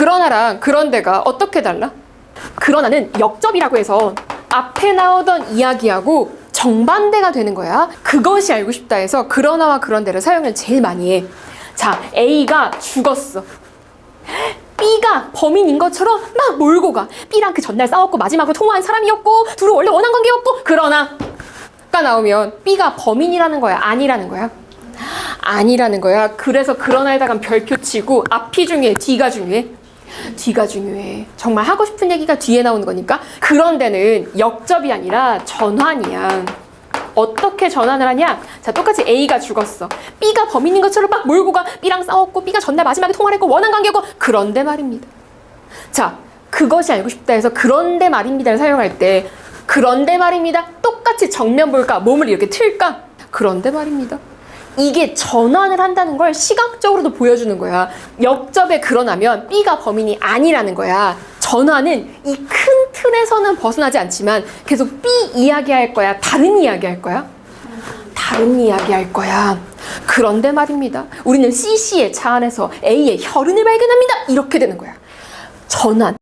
그러나랑 그런데가 어떻게 달라? 그러나는 역접이라고 해서 앞에 나오던 이야기하고 정반대가 되는 거야. 그것이 알고 싶다 해서 그러나와 그런데를 사용을 제일 많이 해. 자, A가 죽었어. B가 범인인 것처럼 막 몰고 가. B랑 그 전날 싸웠고 마지막으로 통화한 사람이었고 둘은 원래 원한 관계였고 그러나 가 나오면 B가 범인이라는 거야 아니라는 거야 아니라는 거야 그래서 그러나에다가 별표 치고 앞이 중요해 뒤가 중요해 뒤가 중요해 정말 하고 싶은 얘기가 뒤에 나오는 거니까 그런 데는 역접이 아니라 전환이야 어떻게 전환을 하냐? 자, 똑같이 A가 죽었어. B가 범인인 것처럼 막 몰고 가. B랑 싸웠고, B가 전날 마지막에 통화를 했고, 원한 관계고, 그런데 말입니다. 자, 그것이 알고 싶다 해서 그런데 말입니다를 사용할 때, 그런데 말입니다. 똑같이 정면 볼까? 몸을 이렇게 틀까? 그런데 말입니다. 이게 전환을 한다는 걸 시각적으로도 보여주는 거야. 역접에 그러나면 B가 범인이 아니라는 거야. 전환은 이큰 틀에서는 벗어나지 않지만 계속 B 이야기 할 거야. 다른 이야기 할 거야. 다른 이야기 할 거야. 그런데 말입니다. 우리는 CC의 차 안에서 A의 혈흔을 발견합니다. 이렇게 되는 거야. 전환.